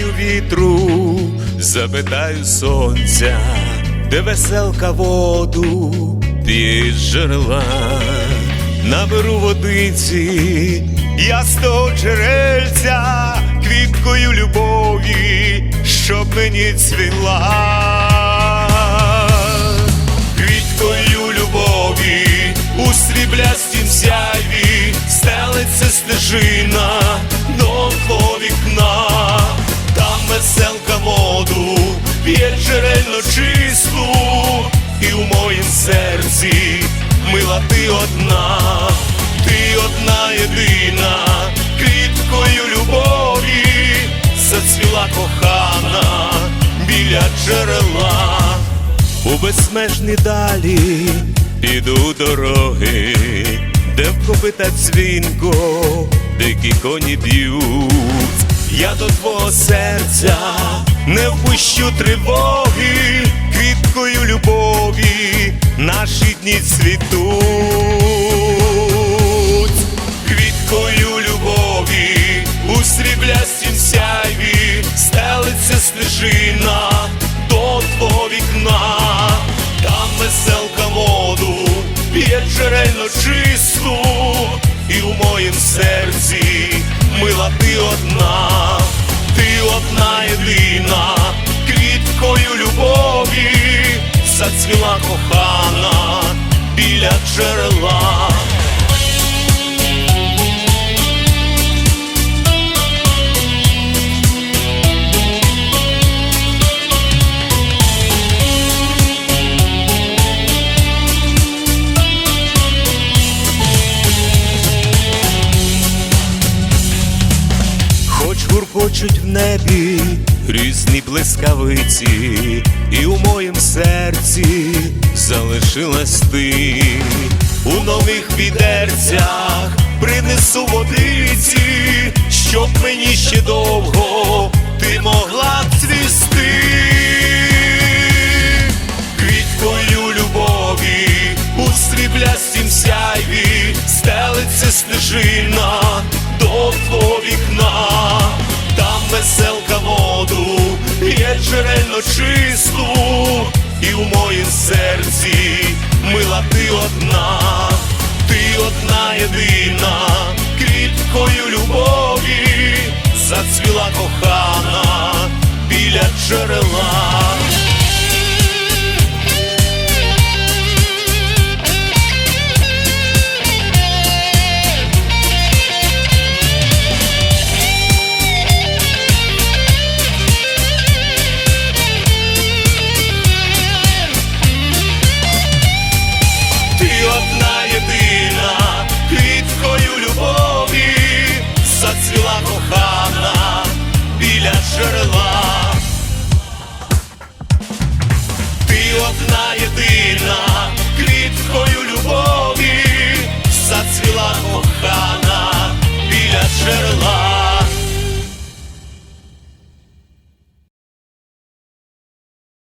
Запитаю вітру, запитаю сонця, де веселка воду п'є з джерела, наберу водиці, я з того джерельця, квіткою любові, щоб мені цвіла. Квіткою любові у сріблястім сяйві стелиться стежина до вікна, п'є джерельно чисту, і у моїм серці мила ти одна, ти одна єдина, квіткою любові зацвіла кохана біля джерела. У безмежні далі піду дороги, де в копита дзвінко, дикі коні б'ють. Я до твого серця не впущу тривоги, квіткою любові наші дні цвітуть, квіткою любові у сріблястім сяйві стелиться стежина до твого вікна, там веселка воду п'є джерельно чисту, і у моїм серці мила ти одна, ти одна єдина, квіткою любові зацвіла кохана біля джерела. Гуркочуть в небі різні блискавиці, і у моїм серці залишилась ти. У нових відерцях принесу водиці, щоб мені ще довго ти могла цвісти. Квіткою любові у сріблястім сяйві стелиться стежина до твого вікна, джерельно чисту, і у моїм серці мила ти одна, ти одна єдина, квіткою любові зацвіла кохана біля джерела. одна єдина.